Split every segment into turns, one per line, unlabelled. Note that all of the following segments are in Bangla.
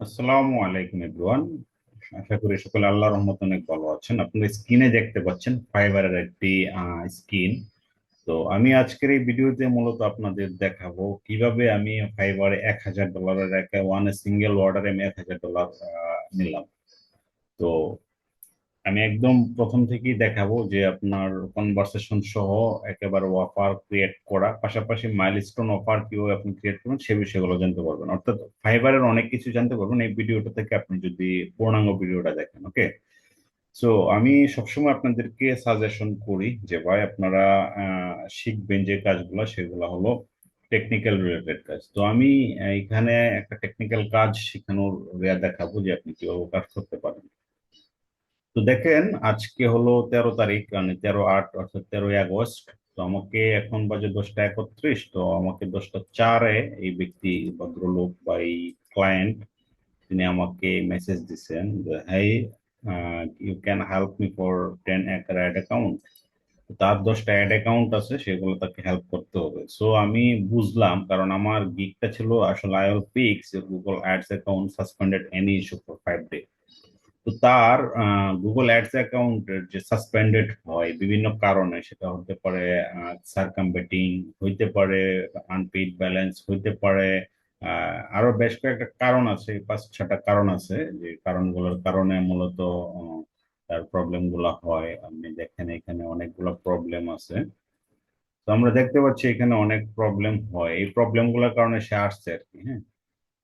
আসসালামু আলাইকুম এভরিওয়ান। আশা করি সকলে আল্লাহর রহমত অনেক ভালো আছেন। আপনারা স্ক্রিনে দেখতে পাচ্ছেন ফাইবারের একটি স্ক্রিন। তো আমি আজকের এই ভিডিওতে মূলত আপনাদের দেখাবো কীভাবে আমি ফাইবারে এক হাজার ডলারের একটা ওয়ান সিঙ্গেল অর্ডারে আমি এক হাজার ডলার নিলাম। তো আমি একদম প্রথম থেকেই দেখাবো যে আপনার কনভারসেশন সহ একেবারে অফার ক্রিয়েট করা, পাশাপাশি মাইলস্টোন অফার কীভাবে আপনি ক্রিয়েট করবেন সে বিষয়গুলো জানতে পারবেন। অর্থাৎ ফাইবারের অনেক কিছু জানতে পারবেন, এই ভিডিওটা থেকে আপনি যদি পূর্ণাঙ্গ ভিডিওটা দেখেন ওকে সো আমি সবসময় আপনাদেরকে সাজেশন করি যে ভাই আপনারা শিখবেন যে কাজগুলো, সেগুলো হলো টেকনিক্যাল রিলেটেড কাজ। তো আমি এখানে একটা টেকনিক্যাল কাজ শেখানোর দেখাবো যে আপনি কীভাবে কাজ করতে পারেন। তো দেখেন, আজকে হলো তেরো তারিখ মানে তেরো আট অর্থাৎ তেরোই আগস্ট। তো আমাকে এখন বাজে দশটা একত্রিশ, তো আমাকে দশটা চারে এই ব্যক্তি, ভদ্রলোক বা এই ক্লায়েন্ট তিনি আমাকে মেসেজ দিচ্ছেন hi you can help me for ten acre ad account তার দশটা অ্যাড অ্যাকাউন্ট আছে, সেগুলো তাকে হেল্প করতে হবে। সো আমি বুঝলাম, কারণ আমার গিকটা ছিল আসলে I will fix Google ads account suspended any issue for five day তো তার গুগল অ্যাডস অ্যাকাউন্টের যে সাসপেন্ডেড হয় বিভিন্ন কারণে, সেটা হতে পারে সার্কামবেটিং হইতে পারে আনপেইড ব্যালেন্স হইতে পারে আরও বেশ কয়েকটা কারণ আছে, পাঁচ ছটা কারণ আছে। যে কারণগুলোর কারণে মূলত তার প্রবলেমগুলা হয়। আপনি দেখেন এখানে অনেকগুলো প্রবলেম আছে। তো আমরা দেখতে পাচ্ছি এখানে অনেক প্রবলেম হয়। এই প্রবলেমগুলোর কারণে সে আসছে আর কি হ্যাঁ?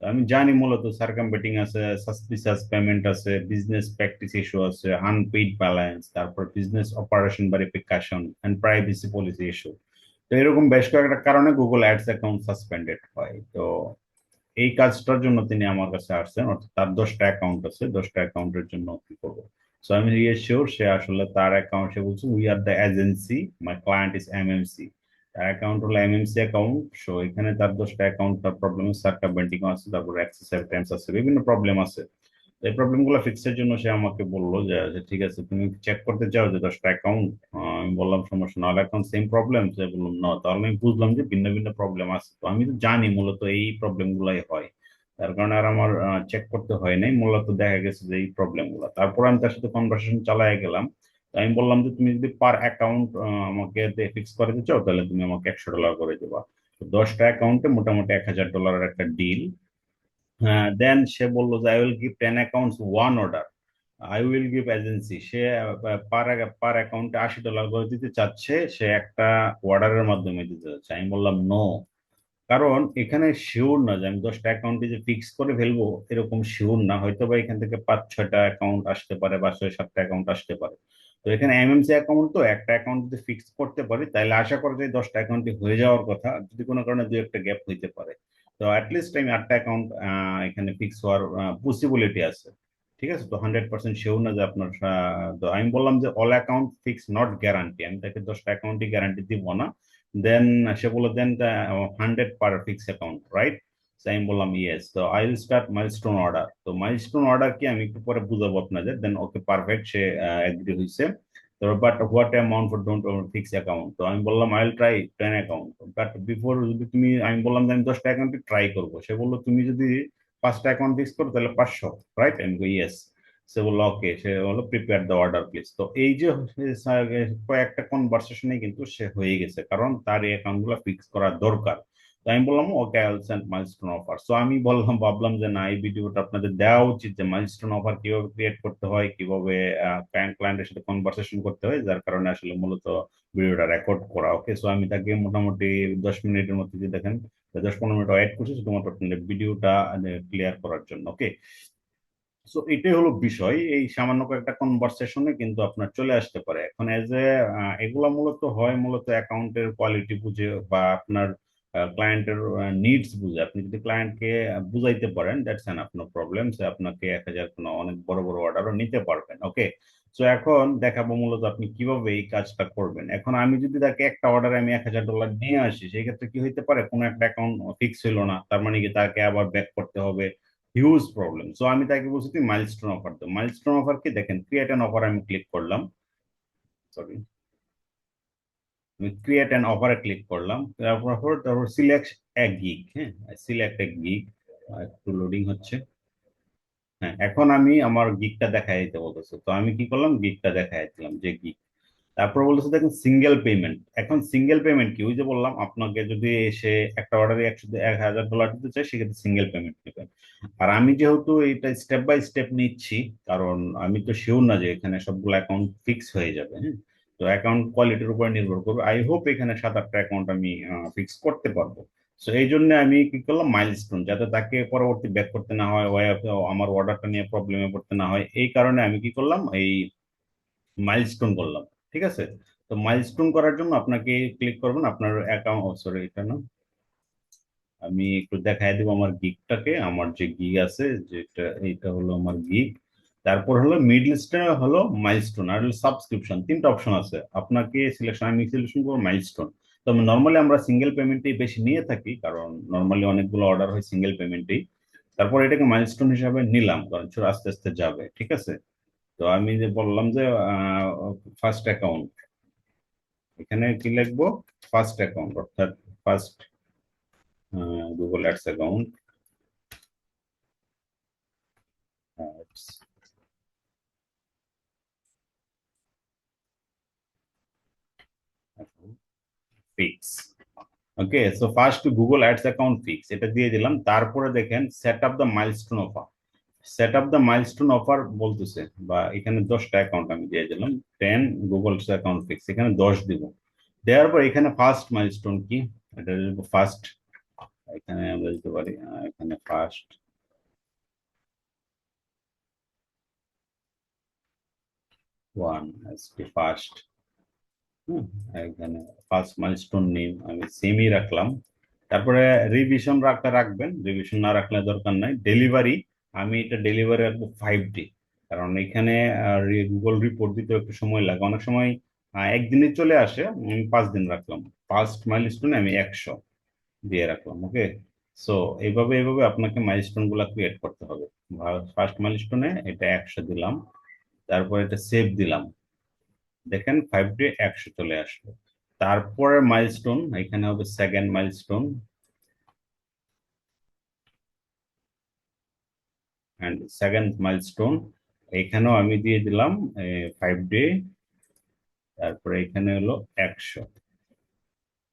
আমি জানি মূলত সার্কামবেটিং আছে সাসপিসাস পেমেন্ট আছে বিজনেস প্র্যাকটিস ইস্যু আছে আনপেইড ব্যালেন্স তারপর business operation verification and privacy policy issue তো এরকম বেশ কয়েকটা কারণে গুগল অ্যাডস অ্যাকাউন্ট সাসপেন্ডেড হয়। তো এই কাজটার জন্য তিনি আমার কাছে আসছেন, অর্থাৎ তার দশটা অ্যাকাউন্ট আছে, দশটা অ্যাকাউন্টের জন্য কি করব? সো আমি রিয়েশিওর সে আসলে তার অ্যাকাউন্ট সে বলছে we are the agency my client is MMC account হলো এমএমসি অ্যাকাউন্ট। সো এখানে তার দশটা অ্যাকাউন্ট, তার প্রবলেম সার্কা বেন্টিং আছে, তারপর অ্যাক্সেস টাইমস আছে, বিভিন্ন প্রবলেম আছে। এই প্রবলেমগুলো ফিক্সের জন্য সে আমাকে বলল যে ঠিক আছে, তুমি চেক করতে চাও যে দশটা অ্যাকাউন্ট? আমি বললাম, সমস্যা না। অ্যাকাউন্ট সেম প্রবলেম সে বললাম না। তাহলে আমি বুঝলাম যে ভিন্ন ভিন্ন প্রবলেম আছে। তো আমি তো জানি মূলত এই প্রবলেম গুলাই হয়। তার কারণে আর আমার চেক করতে হয় নাই। মূলত দেখা গেছে যে এই প্রবলেমগুলো। তারপর আমি তার সাথে কনভারসেশন চালাই গেলাম। আমি বললাম যে তুমি যদি পার অ্যাকাউন্ট আমাকে ফিক্স করে দিতে চাও, তাহলে তুমি আমাকে একশো ডলার করে দেবা। দশটা অ্যাকাউন্টে মোটামুটি এক হাজার ডলারের একটা ডিল দেন সে বলল যে I will give ten accounts one order I will give agency say per per অ্যাকাউন্টে আশি ডলার করে দিতে চাচ্ছে, সে একটা অর্ডারের মাধ্যমে দিতে চাচ্ছে। আমি বললাম নো কারণ এখানে শিওর না যে আমি দশটা অ্যাকাউন্টে যে ফিক্স করে ফেলব, এরকম শিওর না। হয়তো বা এখান থেকে পাঁচ ছয়টা অ্যাকাউন্ট আসতে পারে বা ছয় সাতটা অ্যাকাউন্ট আসতে পারে। তো এখানে এমএমসি অ্যাকাউন্ট তো একটা অ্যাকাউন্ট যদি ফিক্স করতে পারি, তাহলে আশা করা যায় দশটা অ্যাকাউন্টে হয়ে যাওয়ার কথা, যদি কোনো কারণে দু একটা গ্যাপ হইতে পারে। তো অ্যাটলিস্ট আমি আটটা অ্যাকাউন্ট এখানে ফিক্স হওয়ার পসিবিলিটি আছে। ঠিক আছে? তো হান্ড্রেড পার্সেন্ট শিওর না যে আপনার তো আমি বললাম যে all account fix not guarantee আমি তাকে দশটা অ্যাকাউন্টই গ্যারান্টি দিব না। দেন সে বলে then hundred per fix account right আমি বললাম ইয়েস তো I will start milestone order তো মাইলস্টোন অর্ডার কি আমি একটু পরে বুঝাবো আপনাদের দেন ওকে পারফেক্ট সে এগ্রি হয়েছে। তো but what amount for don't fix account তো, আমি বললাম I will try ten account but before যদি তুমি, আমি বললাম যে আমি দশটা অ্যাকাউন্টে ট্রাই করব, সে বলল, তুমি যদি পাঁচটা অ্যাকাউন্ট ফিক্স করো, তাহলে পাঁচশো রাইট আমি ইয়েস সে বলল ওকে সে বলল প্রিপেয়ার দ্য অর্ডার প্লিজ তো, এই যে, কয়েকটা কনভারসেশনে কিন্তু সে হয়ে গেছে, কারণ তার এই অ্যাকাউন্টগুলো ফিক্স করা দরকার। তো আমি বললাম okay I send milestone offer so আমি বললাম, ভাবলাম যে না, এই ভিডিওটা আপনাদের দেওয়া উচিত যে মাইলস্টোন অফার কীভাবে ক্রিয়েট করতে হয়, কীভাবে ক্লায়েন্টের সাথে কনভারসেশন করতে হয়, যার কারণে আসলে মূলত ভিডিওটা রেকর্ড করা ওকে সো আমি তাকে মোটামুটি দশ মিনিটের মধ্যে যে দেখেন দশ পনেরো মিনিট ওয়েট করছি শুধুমাত্র আপনাদের ভিডিওটা ক্লিয়ার করার জন্য ওকে সো এটাই হলো বিষয়। এই সামান্য কয়েকটা কনভারসেশনে কিন্তু আপনার চলে আসতে পারে। এখন এজ এ এগুলা মূলত হয় মূলত অ্যাকাউন্টের কোয়ালিটি বুঝে বা আপনার ক্লায়েন্টের নিডস বুঝে। আপনি যদি ক্লায়েন্টকে বুঝাইতে পারেন দ্যাটস অ্যান আপনার প্রবলেম সে আপনাকে এক হাজার কোনো অনেক বড় বড় অর্ডারও নিতে পারবেন ওকে সো এখন দেখাবো মূলত আপনি কীভাবে এই কাজটা করবেন। এখন আমি যদি তাকে একটা অর্ডারে আমি এক হাজার ডলার নিয়ে আসি, সেই ক্ষেত্রে কি হইতে পারে, কোনো একটা অ্যাকাউন্ট ফিক্স হলো না, তার মানে কি তাকে আবার ব্যাক করতে হবে? হিউজ প্রবলেম সো আমি তাকে বলছি, তুই মাইলস্টোন অফার তো মাইলস্টোন অফার কি? দেখেন ক্রিয়েট অ্যান অফার আমি ক্লিক করলাম। সরি আমি ক্রিয়েট অ্যান্ড অফারে ক্লিক করলাম, তারপর তারপর সিলেক্ট এক গিগ হ্যাঁ? সিলেক্ট এক গিগ একটু লোডিং হচ্ছে। হ্যাঁ এখন আমি আমার গিকটা দেখাই দিতে বলতেছে। তো আমি কি করলাম? গিকটা দেখাই দিলাম যে গিক তারপর বলতেছে, দেখুন সিঙ্গেল পেমেন্ট এখন সিঙ্গেল পেমেন্ট কি? ওই যে বললাম, আপনাকে যদি এসে একটা অর্ডারে একশো, এক হাজার ডলার দিতে চাই সেক্ষেত্রে সিঙ্গেল পেমেন্ট নেবেন আর আমি যেহেতু এটা স্টেপ বাই স্টেপ নিচ্ছি, কারণ আমি তো শিওর না যে এখানে সবগুলো অ্যাকাউন্ট ফিক্স হয়ে যাবে হ্যাঁ? তো অ্যাকাউন্ট কোয়ালিটির উপর নির্ভর করবে। আই হোপ এখানে সাত আটটা অ্যাকাউন্ট আমি ফিক্স করতে পারব। সো এই জন্য আমি কি করলাম? মাইলস্টোন যাতে তাকে পরবর্তী ব্যাক করতে না হয় ওয়াই আমার অর্ডারটা নিয়ে প্রবলেমে পড়তে না হয়। এই কারণে আমি কি করলাম? এই মাইলস্টোন করলাম, ঠিক আছে? তো মাইলস্টোন করার জন্য আপনাকে ক্লিক করবেন, আপনার অ্যাকাউন্ট সরি এটা না। আমি একটু দেখাই দেবো আমার গিকটাকে আমার যে গিগ আছে, যেটা এটা হলো আমার গিগ তারপর হলো মিডল স্টোন হলো মাইলস্টোন আর সাবস্ক্রিপশন তিনটা অপশন আছে। আপনাকে সিলেকশন আমি সিলেকশন করব মাইলস্টোন তো নর্মালি আমরা সিঙ্গেল পেমেন্টেই বেশি নিয়ে থাকি, কারণ নর্মালি অনেকগুলো অর্ডার হয় সিঙ্গেল পেমেন্টেই তারপর এটাকে মাইলস্টোন হিসাবে নিলাম, কারণ ছোট আস্তে আস্তে যাবে, ঠিক আছে? তো আমি যে বললাম যে ফার্স্ট অ্যাকাউন্ট এখানে কি লিখব? ফার্স্ট অ্যাকাউন্ট অর্থাৎ first Google ads account fix okay so first Google ads account fix এটা দিয়ে দিলাম। তারপরে দেখেন set up the milestone offer set up the milestone offer বলতেছে, বা এখানে দশটা অ্যাকাউন্ট আমি দিয়ে দিলাম। টেন গুগল অ্যাকাউন্ট ফিক্স এখানে দশ দিব। দেওয়ার পর এখানে ফার্স্ট মাইলস্টোন কি? এটা ফার্স্ট এখানে আমরা দিতে পারি এখানে ফার্স্ট ওয়ান ফার্স্ট এখানে ফার্স্ট মাইলস্টোন নেম আমি সেমই রাখলাম। তারপরে রিভিশন রাখতে রাখবেন রিভিশন না রাখলে দরকার নাই। ডেলিভারি আমি এটা ডেলিভারি রাখব ফাইভ ডে কারণ এখানে গুগল রিপোর্ট দিতে একটু সময় লাগে। অনেক সময় একদিনে চলে আসে, আমি পাঁচ দিন রাখলাম। ফার্স্ট মাইলস্টোনে আমি একশো দিয়ে রাখলাম ওকে সো এইভাবে এইভাবে আপনাকে মাইলস্টোনগুলা ক্রিয়েট করতে হবে। ফার্স্ট মাইলস্টোনে এটা একশো দিলাম, তারপর এটা সেভ দিলাম। দেখেন ফাইভ ডে একশো চলে আসলো। তারপরে মাইলস্টোন এখানে হবে second milestone and second milestone এখানেও আমি দিয়ে দিলাম ফাইভ ডে তারপরে এখানে হলো একশো।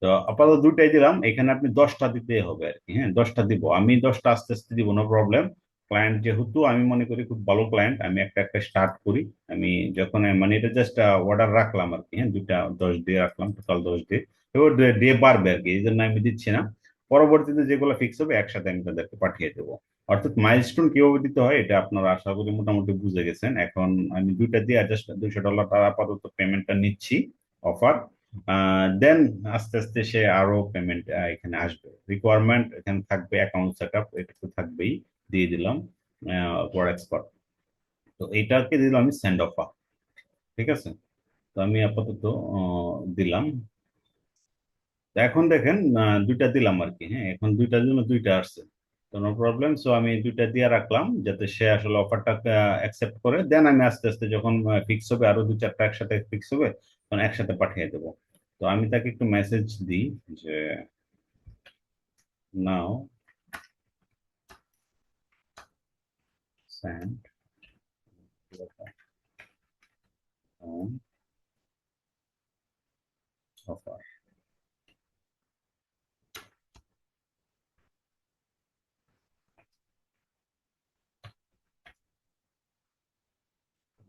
তো আপাতত দুটাই দিলাম, এখানে আপনি দশটা দিতে হবে আর কি হ্যাঁ দশটা দিব। আমি দশটা আস্তে আস্তে দিব নো প্রবলেম ক্লায়েন্ট যেহেতু আমি মনে করি খুব ভালো ক্লায়েন্ট আমি একটা একটা স্টার্ট করি। আমি যখন মানে এটা জাস্ট অর্ডার রাখলাম আর কি হ্যাঁ দুইটা, দশ দিয়ে রাখলাম টোটাল দশ দিয়ে। এবার ডে বাড়বে আর কি, এই জন্য আমি দিচ্ছি না। পরবর্তীতে যেগুলো ফিক্স হবে, একসাথে আমি তাদেরকে পাঠিয়ে দেবো। অর্থাৎ মাইলস্টোন কীভাবে দিতে হয়, এটা আপনারা আশা করি মোটামুটি বুঝে গেছেন। এখন আমি দুইটা দিয়ে জাস্ট দুইশো ডলার তার আপাতত পেমেন্টটা নিচ্ছি অফার দেন আস্তে আস্তে সে আরও পেমেন্ট এখানে আসবে। রিকোয়ারমেন্ট এখানে থাকবে অ্যাকাউন্ট সেট আপ এটা তো থাকবেই। দিয়ে দিলাম ফর এক্সপার্ট তো এইটাকে দিলাম আমি সেন্ড অফার ঠিক আছে? তো আমি আপাতত দিলাম। এখন দেখেন দুইটা দিলাম আর কি হ্যাঁ? এখন দুইটার জন্য দুইটা আসছে, তো নো প্রবলেম সো আমি দুইটা দিয়ে রাখলাম, যাতে সে আসলে অফারটা অ্যাকসেপ্ট করে। দেন আমি আস্তে আস্তে যখন ফিক্স হবে, আরও দু চারটা একসাথে ফিক্স হবে, তখন একসাথে পাঠিয়ে দেবো। তো আমি তাকে একটু মেসেজ দিই যে নাও send um, offer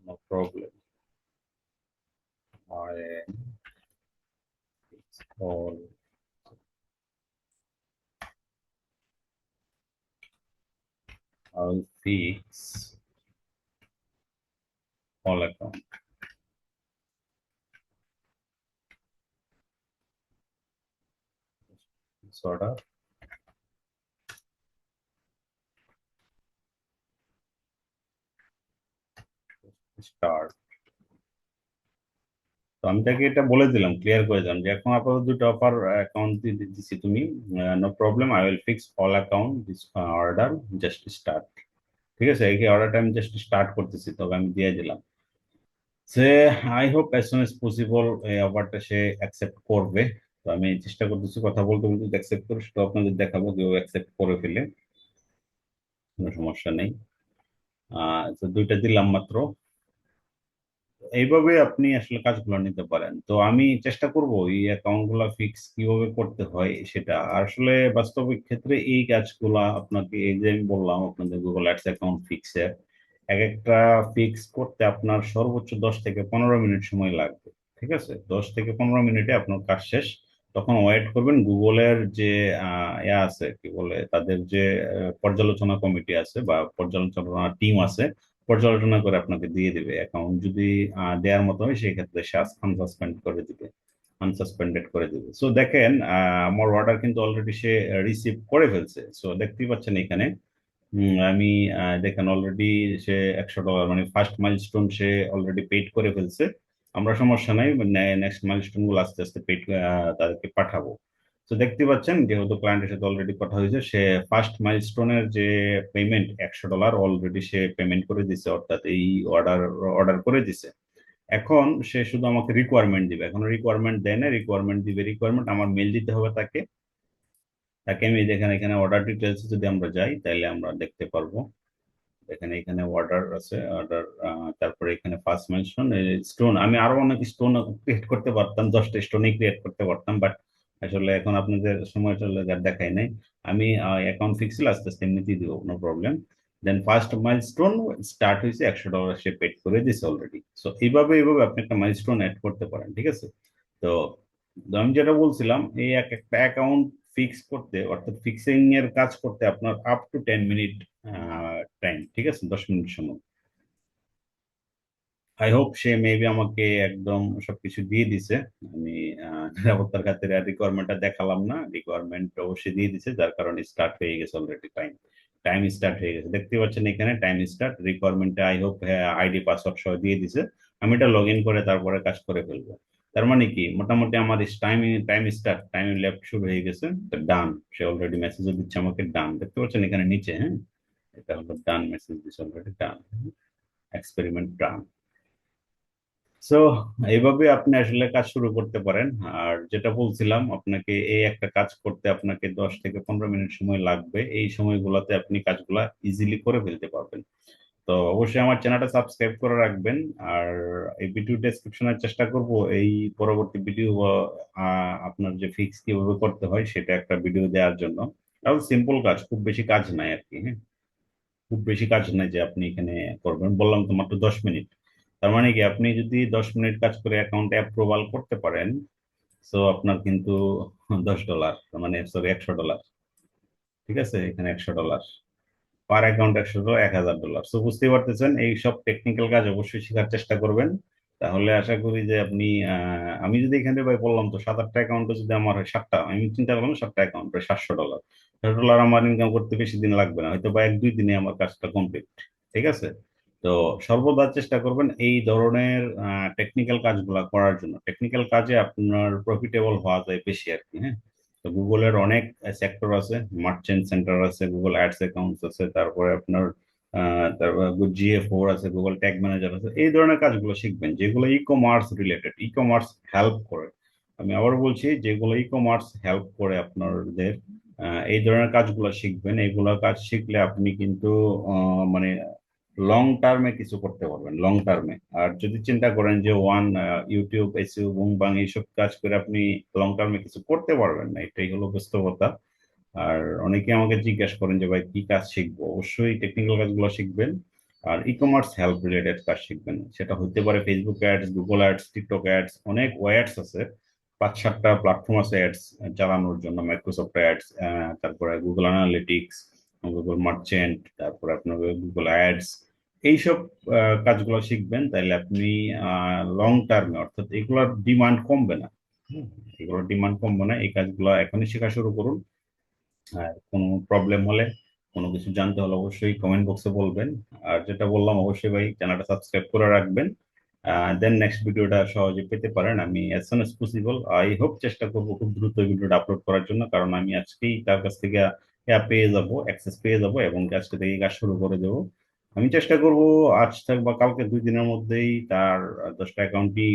no problem. I it's I'll fix all account. Sort of. Start. তো আমি তাকে এটা বলে দিলাম ক্লিয়ার করে দিলাম যে এখন আপাতত দুটো অফার অ্যাকাউন্ট দিচ্ছি তুমি no problem I will fix all account this order just start ঠিক আছে, এই অর্ডারটা আমি জাস্ট স্টার্ট করতেছি, তবে আমি দিয়ে দিলাম। সে I hope as soon as possible এই অফারটা সে অ্যাকসেপ্ট করবে। তো আমি চেষ্টা করতেছি কথা বলতে বলতে অ্যাকসেপ্ট করে সেটা আপনাদের দেখাবো কেউ অ্যাকসেপ্ট করে ফেলে। কোনো সমস্যা নেই। দুইটা দিলাম মাত্র। এইভাবে আপনি আসলে কাজগুলো নিতে পারেন। তো আমি চেষ্টা করব এই অ্যাকাউন্টগুলা ফিক্স কীভাবে করতে হয় সেটা। আসলে বাস্তবিক ক্ষেত্রে এই কাজগুলা আপনাকে, এই যে আমি বললাম আপনাদের গুগল অ্যাডস অ্যাকাউন্ট ফিক্সের এক একটা ফিক্স করতে আপনার সর্বোচ্চ দশ থেকে পনেরো মিনিট সময় লাগবে, ঠিক আছে? দশ থেকে পনেরো মিনিটে আপনার কাজ শেষ। তখন ওয়েট করবেন গুগলের যে ইয়া আছে, কি বলে তাদের যে পর্যালোচনা কমিটি আছে বা পর্যালোচনা টিম আছে পর্যালোচনা করে আপনাকে দিয়ে দিবে অ্যাকাউন্ট যদি দেওয়ার মতো হয় সেই ক্ষেত্রে সে আনসাসপেন্ড করে দিবে আনসাসপেন্ডেড করে দিবে। সো দেখেন আমার অর্ডার কিন্তু অলরেডি সে রিসিভ করে ফেলছে। সো দেখতেই পাচ্ছেন এখানে আমি দেখেন অলরেডি সে একশো ডলার মানে ফার্স্ট মাইলস্টোন সে অলরেডি পেড করে ফেলছে। আমরা সমস্যা নাই নেক্সট মাইলস্টোনগুলো আস্তে আস্তে পেড তাদেরকে পাঠাবো। তো দেখতে পাচ্ছেন, যেহেতু ক্লায়েন্টের সাথে অলরেডি কথা হয়েছে, সে ফার্স্ট মাইলস্টোনের যে পেমেন্ট একশো ডলার অলরেডি সে পেমেন্ট করে দিছে, অর্থাৎ এই অর্ডার অর্ডার করে দিছে। এখন সে শুধু আমাকে রিকোয়ারমেন্ট দিবে। এখন রিকোয়ারমেন্ট দেয় না রিকোয়ারমেন্ট দিবে। রিকোয়ারমেন্ট আমার মেল দিতে হবে তাকে। তাকে আমি দেখেন এখানে অর্ডার ডিটেলস যদি আমরা যাই, তাহলে আমরা দেখতে পারব। এখানে এখানে অর্ডার আছে অর্ডার তারপরে এখানে ফার্স্ট মেনশন স্টোন আমি আরও অনেক স্টোন ক্রিয়েট করতে পারতাম, দশটা স্টোনই ক্রিয়েট করতে পারতাম বাট আসলে এখন আপনাদের সময় চলে যার দেখাই নাই। আমি অ্যাকাউন্ট ফিক্সিল আস্তে আস্তে এমনিতেই দিব no problem then first milestone start হয়েছে, একশো ডলার সে পেড করে দিয়েছে অলরেডি সো এইভাবে এইভাবে আপনি একটা মাইলস্টোন অ্যাড করতে পারেন, ঠিক আছে? তো তো আমি যেটা বলছিলাম, এই এক একটা অ্যাকাউন্ট ফিক্স করতে, অর্থাৎ ফিক্সিং এর কাজ করতে আপনার up to ten minute time ঠিক আছে? দশ মিনিট সময়। আই হোপ সে মেবি আমাকে একদম সবকিছু দিয়ে দিছে। আমি নিরাপত্তার খাতিরে রিকোয়ারমেন্টটা দেখালাম না। রিকোয়ারমেন্ট অবশ্যই দিয়ে দিছে, যার কারণে স্টার্ট হয়ে গেছে অলরেডি টাইম টাইম স্টার্ট হয়ে গেছে। দেখতে পাচ্ছেন এখানে টাইম স্টার্ট রিকোয়ারমেন্টে আই হোপ আইডি পাসওয়ার্ড সহ দিয়ে দিছে। আমি এটা লগ ইন করে তারপরে কাজ করে ফেলব। তার মানে কি? মোটামুটি আমার time time start time left শুরু হয়ে গেছে। তো ডান সে অলরেডি মেসেজও দিচ্ছে আমাকে ডান দেখতে পাচ্ছেন এখানে নিচে হ্যাঁ? এটা হলো ডান মেসেজ দিচ্ছে already done experiment done so এইভাবে আপনি আসলে কাজ শুরু করতে পারেন। আর যেটা বলছিলাম, আপনাকে এই একটা কাজ করতে আপনাকে দশ থেকে পনেরো মিনিট সময় লাগবে। এই সময়গুলোতে আপনি কাজগুলা ইজিলি করে ফেলতে পারবেন। তো অবশ্যই আমার চ্যানেলটা সাবস্ক্রাইব করে রাখবেন। আর এই ভিডিও ডেসক্রিপশনের চেষ্টা করব এই পরবর্তী ভিডিও আপনার যে ফিক্স কীভাবে করতে হয় সেটা একটা ভিডিও দেওয়ার জন্য। তাহলে সিম্পল কাজ, খুব বেশি কাজ নাই আর কি হ্যাঁ? খুব বেশি কাজ নাই যে আপনি এখানে করবেন। বললাম তো মাত্র দশ মিনিট। তার মানে কি, আপনি যদি দশ মিনিট কাজ করে অ্যাকাউন্টে অ্যাপ্রুভাল করতে পারেন সো আপনার কিন্তু দশ ডলার মানে সরি একশো ডলার ঠিক আছে? এখানে একশো ডলার পার অ্যাকাউন্ট একশো ডলার এক হাজার ডলার সো বুঝতেই পারতেছেন, এই সব টেকনিক্যাল কাজ অবশ্যই শেখার চেষ্টা করবেন। তাহলে আশা করি যে আপনি আমি যদি এখানে ভাই বললাম তো সাত, আটটা অ্যাকাউন্টে যদি আমার হয় সাতটা, আমি চিন্তা করলাম সাতটা অ্যাকাউন্ট প্রায় সাতশো ডলার সাতশো ডলার আমার ইনকাম করতে বেশি দিন লাগবে না, হয়তো বা এক, দুই দিনে আমার কাজটা কমপ্লিট ঠিক আছে? তো সর্বদা চেষ্টা করবেন এই ধরনের টেকনিক্যাল কাজগুলা করার জন্য। টেকনিক্যাল কাজে আপনার প্রফিটেবল হওয়া যায় বেশি আর কি হ্যাঁ? তো গুগলের অনেক সেক্টর আছে মার্চেন্ট সেন্টার আছে গুগল অ্যাডস অ্যাকাউন্টস আছে, তারপরে আপনার তারপর জিএ ফোর আছে গুগল ট্যাগ ম্যানেজার আছে, এই ধরনের কাজগুলো শিখবেন, যেগুলো e commerce related e commerce help করে। আমি আবার বলছি, যেগুলো ই কমার্স হেল্প করে আপনাদের এই ধরনের কাজগুলো শিখবেন এইগুলো কাজ শিখলে আপনি কিন্তু মানে লং টার্মে কিছু করতে পারবেন লং টার্মে আর যদি চিন্তা করেন যে ওয়ান ইউটিউব এসইও বুং বাং এইসব কাজ করে আপনি লং টার্মে কিছু করতে পারবেন না, এটাই হলো বাস্তবতা। আর অনেকে আমাকে জিজ্ঞাসা করেন যে, ভাই, কি কাজ শিখব? অবশ্যই টেকনিক্যাল কাজগুলো শিখবেন। আর ই কমার্স হেল্প রিলেটেড কাজ শিখবেন। সেটা হতে পারে Facebook ads Google ads TikTok ads অনেক ওয়ার্ডস আছে। পাঁচ, সাতটা প্ল্যাটফর্ম আছে অ্যাডস চালানোর জন্য মাইক্রোসফট অ্যাডস তারপরে গুগল অ্যানালিটিক্স গুগল মার্চেন্ট তারপরে আপনার গুগল অ্যাডস এইসব কাজগুলো শিখবেন তাহলে আপনি লং টার্মে অর্থাৎ এগুলোর ডিমান্ড কমবে না। এগুলোর ডিমান্ড কমবে না, এই কাজগুলো এখনই শেখা শুরু করুন। আর কোনো প্রবলেম হলে কোনো কিছু জানতে হলে অবশ্যই কমেন্ট বক্সে বলবেন। আর যেটা বললাম, অবশ্যই ভাই চ্যানেলটা সাবস্ক্রাইব করে রাখবেন। দেন নেক্সট ভিডিওটা সহজে পেতে পারেন। আমি as soon as possible I hope চেষ্টা করব খুব দ্রুত ভিডিওটা আপলোড করার জন্য, কারণ আমি আজকেই তার কাছ থেকে পেয়ে যাব অ্যাক্সেস পেয়ে যাব এবং আজকে থেকে কাজ শুরু করে দেবো। আমি চেষ্টা করব আজ থাক বা কালকে দুই দিনের মধ্যেই তার দশটা অ্যাকাউন্টই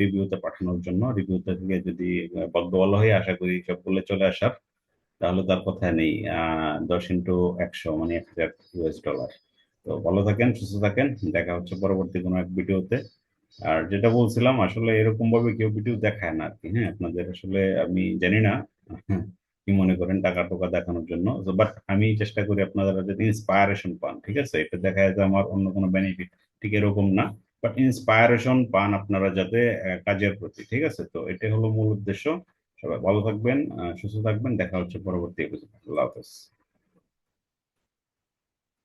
রিভিউতে পাঠানোর জন্য। রিভিউতে থেকে যদি বদ্ধ ভালো হয় আশা করি সবগুলো চলে আসার, তাহলে তার কথা নেই। দশ ইন্টু একশো মানে এক হাজার ইউএস ডলার। তো ভালো থাকেন, সুস্থ থাকেন। দেখা হচ্ছে পরবর্তী কোনো এক ভিডিওতে। আর যেটা বলছিলাম, আসলে এরকম ভাবে কেউ ভিডিও দেখায় না আর কি। হ্যাঁ আপনাদের আসলে আমি জানি না। কি মনে করেন টাকা টোকা দেখানোর জন্য। বাট আমি চেষ্টা করি আপনারা যাতে ইন্সপায়ারেশন পান, ঠিক আছে? এটা দেখা যায় যে আমার অন্য কোনো বেনিফিট ঠিক এরকম না। বাট ইন্সপায়ারেশন পান আপনারা যাতে কাজের প্রতি, ঠিক আছে? তো এটাই হলো মূল উদ্দেশ্য। সবাই ভালো থাকবেন সুস্থ থাকবেন। দেখা হচ্ছে পরবর্তী এপিসোড আল্লাহ হাফেজ।